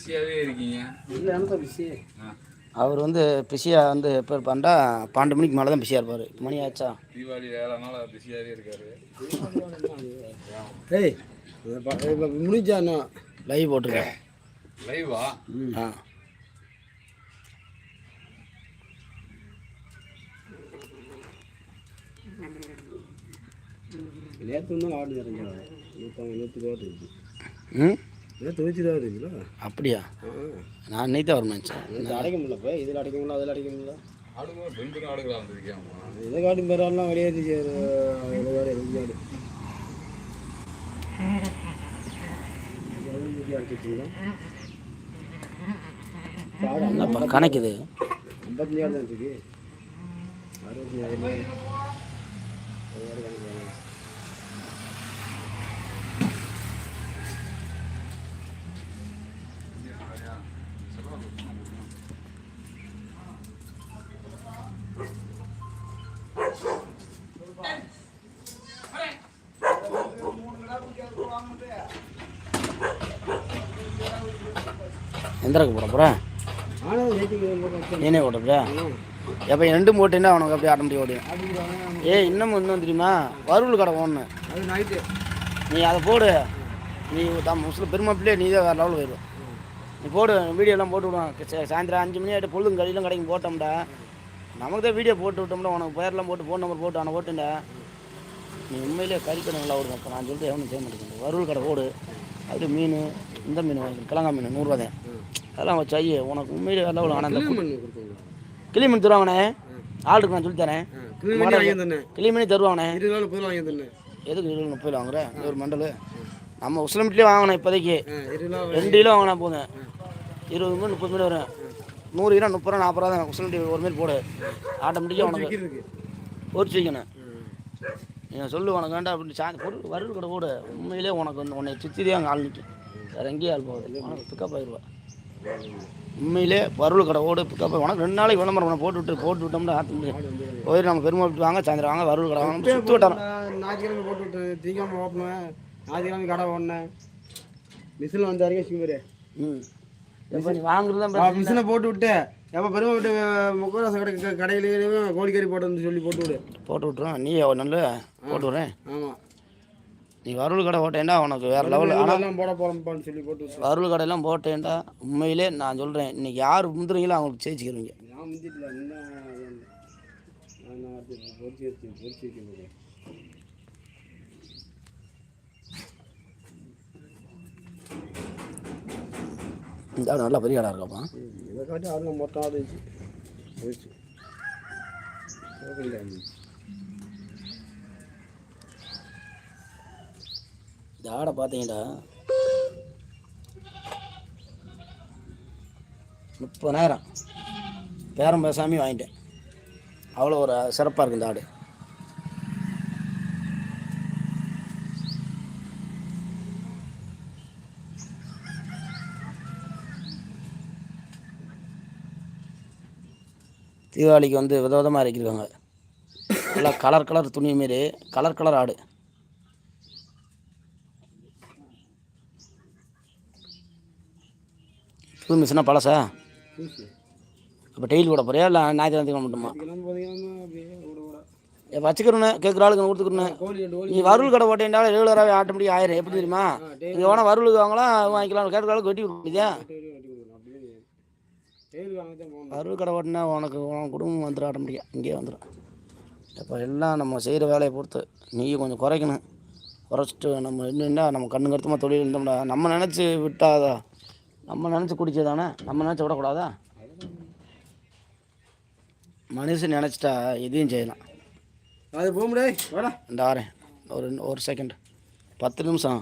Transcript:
பிஸியாகவே இருக்கீங்க. இல்லை எனக்கு பிஸி ஆ. அவர் வந்து பிஸியாக வந்து எப்போ இருப்பாண்டா பன்னெண்டு மணிக்கு மேலே தான் பிஸியாக இருப்பார். மணி ஆச்சா? தீபாவளி நாள் பிஸியாகவே இருக்காரு. ஏய் இப்போ முடிஞ்சாண்ணா லைவ் போட்டிருக்கேன். லைவா ஆ? நேற்று இருந்தாலும் ஆடு இறங்கிறாங்க நூற்றம்பது நூற்றி ரூபா ரூபா இருந்துச்சுங்களா அப்படியா? நான் இன்னைக்கு தான் நினச்சேன். நேற்று அடைக்க முடியல இப்போ இதில் அடைக்க முடியல அதில் அடைக்க முடியல. இதை காட்டி பேரெல்லாம் ஆடு? என்னப்பா கணக்குது? ஐம்பத்தஞ்சு ஆடு தான் இருக்கு. அறுபத்தஞ்சு எந்திரக்கு போட போகிறேன் ஏனே ஜெயிச்சு ஓட்ட எப்போ ரெண்டும் போட்டேன்னா அவனுக்கு அப்படியே ஆட்டோமேட்டிக் ஓடியும் ஏய் இன்னமும் இன்னும் தெரியுமா? வறுவல் கடை ஒன்று அது நைட்டு நீ அதை போடு. நீ தம் முஸ்லிம் பெருமாப்பிள்ளையே நீ தான் வேறு லெவலில் போயிடுவோம் நீ போடு வீடியோலாம் போட்டு விடுவோம் சாயந்தரம் அஞ்சு மணி ஆகிட்டு பொழுதும் கடையிலும் கடைக்கு போட்டோம்டா. நமக்கு தான் வீடியோ போட்டு விட்டோம்டா. உனக்கு பேர்லாம் போட்டு ஃபோன் நம்பர் போட்டு அவனை போட்டுண்டா. நீ உண்மையிலே கறிக்கணுங்களா நல்லா ஓடுங்க இப்போ நான் சொல்லிட்டு எவனும் செய்ய மாட்டேங்குது. வறுவல் கடை ஓடு அப்படியே மீன் இந்த மீன் வாங்கி கிழங்கா மீன் நூறுரூவா தான். அதெல்லாம் வச்சு ஐயே உனக்கு உண்மையிலே வேறு லெவலில் ஆனால் க்ளீன் பண்ணி கொடுத்தோங்க கிளி மீன் தருவாங்கண்ணே. ஆள் இருக்கு நான் சொல்லி தரேன் க்ளீன் பண்ணி வாங்கி தந்தேன் கிளி மீன் தருவாங்கண்ணே. எதுக்கு இருபது முப்பது வாங்குற? இது ஒரு மண்டல். நம்ம உசிலமிட்லேயே வாங்கணும் இப்போதைக்கு. ரெண்டு கிலோ வாங்கினா போதும். இருபது மீன் முப்பது மீன் வரும். நூறு கிலோ முப்பது ரூபா நாற்பது ரூபா தான் உசிலமிட்டி ஒரு மீன் போடு. ஆட்டோமேட்டிக்காக உனக்கு பொரிச்சு வைக்கணும். நீ சொல்லு உனக்கு வேண்டாம் அப்படின்னு சா பொருள் வறுவல் கடை போடு. உண்மையிலே உனக்கு உன்னை சுற்றி தான் அங்கே ஆள் நிற்கும் வேறு எங்கேயும் ஆள் போகுது. பிக்கப் ஆயிடுவா. உண்மையிலே வறுவல் கடை பிக்கப் உனக்கு ரெண்டு நாளைக்கு விளம்பரம் பண்ண போட்டு விட்டு போட்டு விட்டோம்னா முடியும் போய் நம்ம பெருமாள் விட்டு வாங்க சாயந்தரம் வாங்க வறுவல் கடை வாங்க சுற்றி விட்டாரன் ஞாயிற்றுக்கிழமை போட்டு விட்டேன் திங்கக்கிழமை ஓப்பனுவேன் ஞாயிற்றுக்கிழமை கடை ஓடினேன் மிஷினில் வந்து அறிக்கை சிவரு ம். எப்போ நீ வாங்குறது தான் மிஷினை போட்டு விட்டு எப்போ பெருமை விட்டு முக்கவாசம் கடை கடையிலேயும் கோழிக்கறி போட்டு வந்து சொல்லி போட்டு விடு. போட்டு விட்ருவோம் நீ நல்ல போட்டு விட்றேன். ஆமாம் நீ வறுவல் கடை போட்டேன்டா உனக்கு வேறு லெவல் ஆனால் போட போகிறோம்ப்பான்னு சொல்லி போட்டு வறுவல் கடையெல்லாம் போட்டேன்டா உண்மையிலே நான் சொல்கிறேன் இன்னைக்கு யார் முந்துறீங்களோ அவங்களுக்கு ஜெயிச்சுக்கிறீங்க இந்த நல்லா பெரிய ஆடாக இருக்காப்பா. இதை காட்டி ஆடலாம் மொத்தம் ஆடு வச்சு போயிடுச்சு இந்த ஆடை பார்த்தீங்கடா முப்பதாயிரம். பேரம் பேசாமி வாங்கிட்டேன். அவ்வளோ ஒரு சிறப்பாக இருக்குது இந்த ஆடு. தீபாவளிக்கு வந்து விதவிதமாக இறக்கிருக்காங்க நல்லா கலர் கலர் துணி மாரி கலர் கலர் ஆடு. புது மிஷினா பழசா அப்போ டெய்லி கூட போறியா? இல்லை ஞாயிற்றுக்கிழமை மட்டுமா? ஓட ஓட. வச்சுக்கிறேன்னு கேட்குற ஆளுக்கு கொடுத்துக்கிறேன் கோழி ரெண்டு கோழி நீ வறுவல் கடை போட்டேன்டாலும் ரெகுலராகவே ஆட்டோமேட்டிக் ஆயிரும். எப்படி தெரியுமா? இங்கே வேணால் வறுவலுக்கு வாங்கலாம் வாங்கிக்கலாம். கேட்குற ஆளுக்கு வெட்டி கொடுக்குறியா? வறுவல் கடை போட்டினா உனக்கு உன் குடும்பம் வந்துடும் ஆட்டோமேட்டிக்காக இங்கேயே வந்துடும் இப்போ எல்லாம் நம்ம செய்கிற வேலையை பொறுத்து நீ கொஞ்சம் குறைக்கணும். குறைச்சிட்டு நம்ம என்னென்னா நம்ம கண்ணு கருத்துமாக தொழில் இருந்தோம்னா நம்ம நினச்சி விட்டாதா நம்ம நினச்சி குடிச்சதானே நம்ம நினச்சி விடக்கூடாதா? மனுஷன் நினச்சிட்டா எதையும் செய்யலாம். அது போக முடியாது வாடா. இந்த ஆறேன் ஒரு ஒரு செகண்ட் பத்து நிமிஷம்.